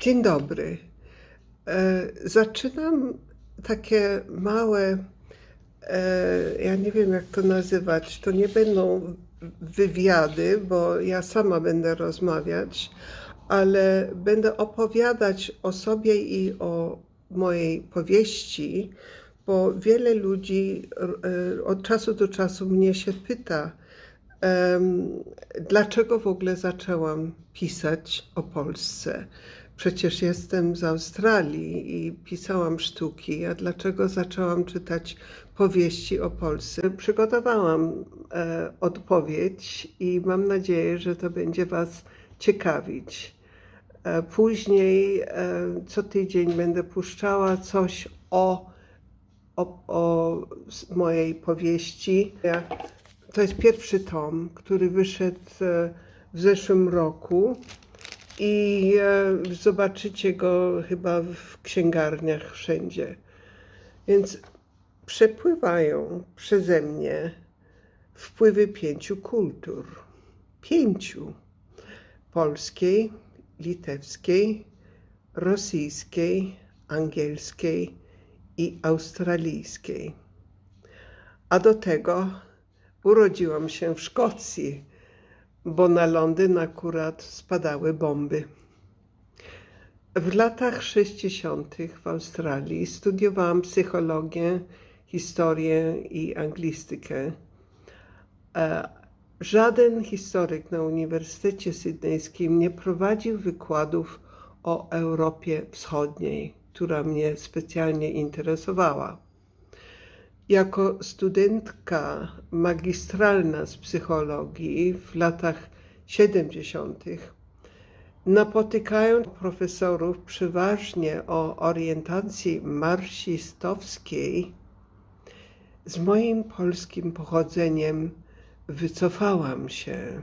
Dzień dobry. E, Zaczynam takie małe, e, ja nie wiem jak to nazywać, to nie będą wywiady, bo ja sama będę rozmawiać, ale będę opowiadać o sobie i o mojej powieści, bo wiele ludzi e, od czasu do czasu mnie się pyta, dlaczego w ogóle zaczęłam pisać o Polsce. Przecież jestem z Australii i pisałam sztuki, a dlaczego zaczęłam czytać powieści o Polsce? Przygotowałam e, odpowiedź i mam nadzieję, że to będzie Was ciekawić. E, Później e, co tydzień będę puszczała coś o, o, o mojej powieści. To jest pierwszy tom, który wyszedł e, w zeszłym roku i e, zobaczycie go chyba w księgarniach wszędzie. Więc przepływają przeze mnie wpływy pięciu kultur. Pięciu. Polskiej, litewskiej, rosyjskiej, angielskiej i australijskiej. A do tego urodziłam się w Szkocji, bo na Londyn akurat spadały bomby. W latach 60. w Australii studiowałam psychologię, historię i anglistykę. E, Żaden historyk na Uniwersytecie Sydnejskim nie prowadził wykładów o Europie Wschodniej, która mnie specjalnie interesowała. Jako studentka magistralna z psychologii w latach 70. napotykając profesorów przeważnie o orientacji marksistowskiej, z moim polskim pochodzeniem wycofałam się.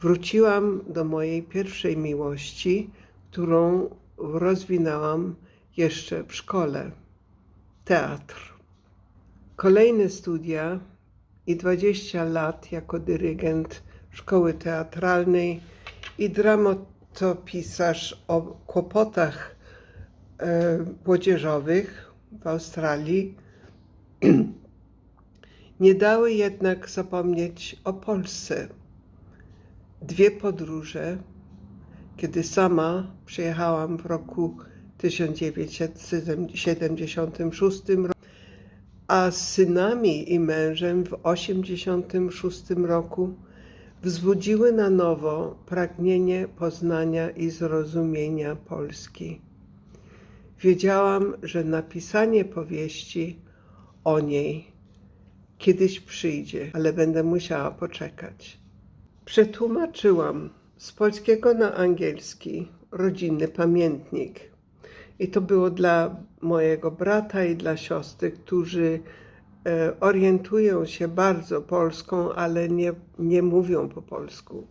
Wróciłam do mojej pierwszej miłości, którą rozwinęłam jeszcze w szkole teatr. Kolejne studia i 20 lat jako dyrygent szkoły teatralnej i dramatopisarz o kłopotach e, młodzieżowych w Australii nie dały jednak zapomnieć o Polsce. Dwie podróże, kiedy sama przyjechałam w roku 1976 roku, a z synami i mężem w 1986 roku wzbudziły na nowo pragnienie poznania i zrozumienia Polski. Wiedziałam, że napisanie powieści o niej kiedyś przyjdzie, ale będę musiała poczekać. Przetłumaczyłam z polskiego na angielski rodzinny pamiętnik. I to było dla mojego brata i dla siostry, którzy e, orientują się bardzo polską, ale nie, nie mówią po polsku.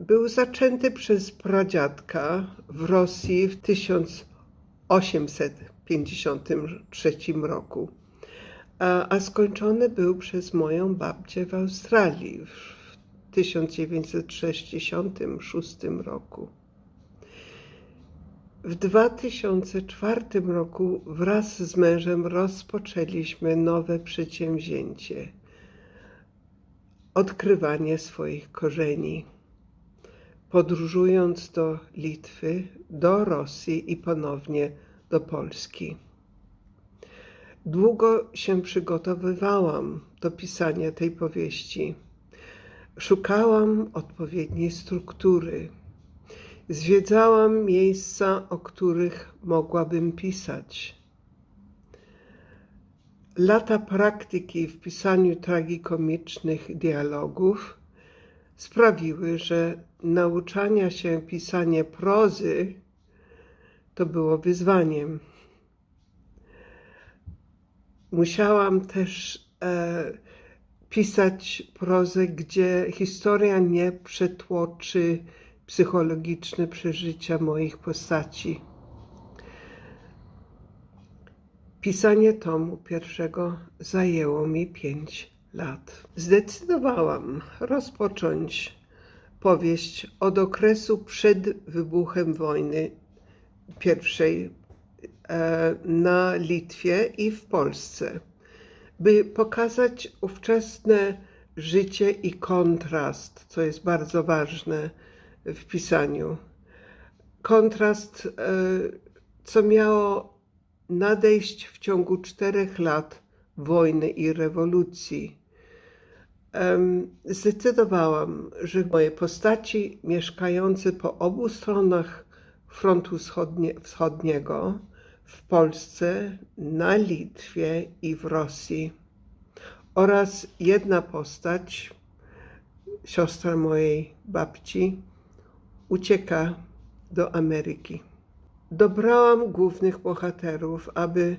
Był zaczęty przez pradziadka w Rosji w 1853 roku, a, a skończony był przez moją babcię w Australii w 1966 roku. W 2004 roku wraz z mężem rozpoczęliśmy nowe przedsięwzięcie odkrywanie swoich korzeni. Podróżując do Litwy, do Rosji i ponownie do Polski. Długo się przygotowywałam do pisania tej powieści. Szukałam odpowiedniej struktury. Zwiedzałam miejsca, o których mogłabym pisać. Lata praktyki w pisaniu tragikomicznych dialogów sprawiły, że nauczania się pisania prozy to było wyzwaniem. Musiałam też e, pisać prozę, gdzie historia nie przetłoczy psychologiczne przeżycia moich postaci. Pisanie tomu pierwszego zajęło mi pięć lat. Zdecydowałam rozpocząć powieść od okresu przed wybuchem wojny pierwszej e, na Litwie i w Polsce, by pokazać ówczesne życie i kontrast, co jest bardzo ważne w pisaniu. Kontrast, e, co miało nadejść w ciągu czterech lat wojny i rewolucji. Zdecydowałam, że moje postaci mieszkające po obu stronach frontu wschodnie, wschodniego w Polsce, na Litwie i w Rosji oraz jedna postać, siostra mojej babci, ucieka do Ameryki. Dobrałam głównych bohaterów, aby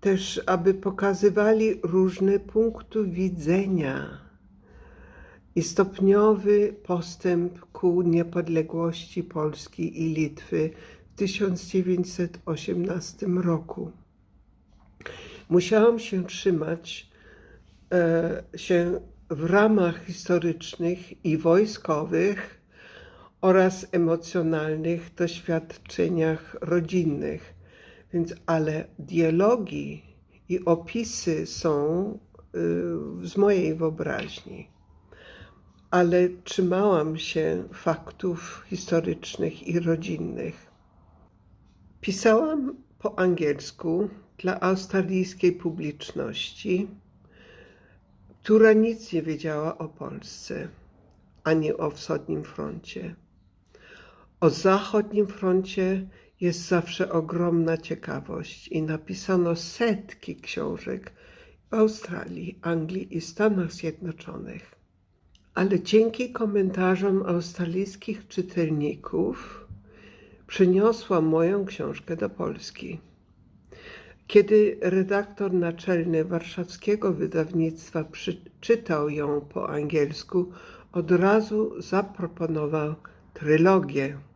też, aby pokazywali różne punkty widzenia i stopniowy postęp ku niepodległości Polski i Litwy w 1918 roku. Musiałam się trzymać e, się w ramach historycznych i wojskowych oraz emocjonalnych doświadczeniach rodzinnych. Więc, ale dialogi i opisy są y, z mojej wyobraźni. Ale trzymałam się faktów historycznych i rodzinnych. Pisałam po angielsku dla australijskiej publiczności, która nic nie wiedziała o Polsce ani o wschodnim froncie. O zachodnim froncie jest zawsze ogromna ciekawość i napisano setki książek w Australii, Anglii i Stanach Zjednoczonych. Ale dzięki komentarzom australijskich czytelników przyniosłam moją książkę do Polski. Kiedy redaktor naczelny warszawskiego wydawnictwa przeczytał ją po angielsku, od razu zaproponował trylogię.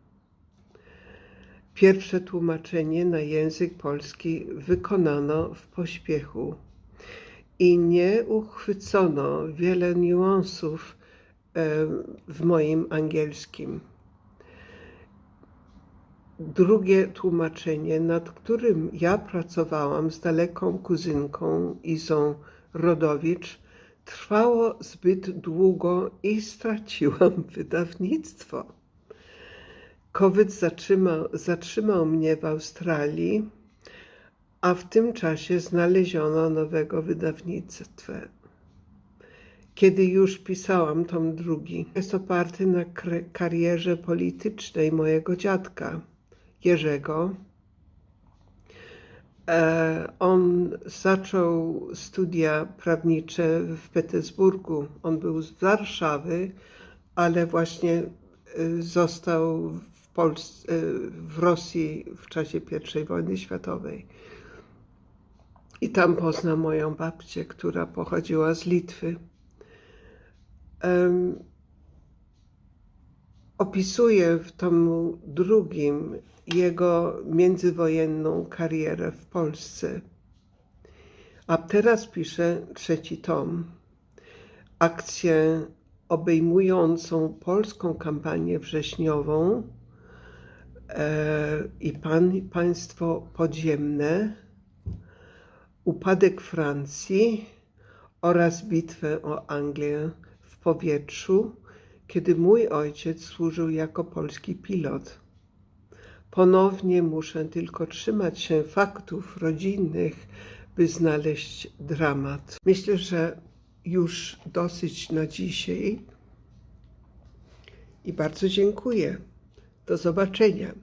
Pierwsze tłumaczenie na język polski wykonano w pośpiechu i nie uchwycono wiele niuansów e, w moim angielskim. Drugie tłumaczenie, nad którym ja pracowałam z daleką kuzynką Izą Rodowicz, trwało zbyt długo i straciłam wydawnictwo. COVID zatrzymał, zatrzymał mnie w Australii, a w tym czasie znaleziono nowego wydawnictwa. Kiedy już pisałam tom drugi, jest oparty na karierze politycznej mojego dziadka, Jerzego. E, on zaczął studia prawnicze w Petersburgu. On był z Warszawy, ale właśnie y, został Polsce, w Rosji w czasie I wojny światowej. I tam poznał moją babcię, która pochodziła z Litwy. Um, opisuje w tomu drugim jego międzywojenną karierę w Polsce. A teraz pisze trzeci tom. Akcję obejmującą polską kampanię wrześniową i pan, państwo podziemne, upadek Francji oraz bitwę o Anglię w powietrzu, kiedy mój ojciec służył jako polski pilot. Ponownie muszę tylko trzymać się faktów rodzinnych, by znaleźć dramat. Myślę, że już dosyć na dzisiaj i bardzo dziękuję. Do zobaczenia.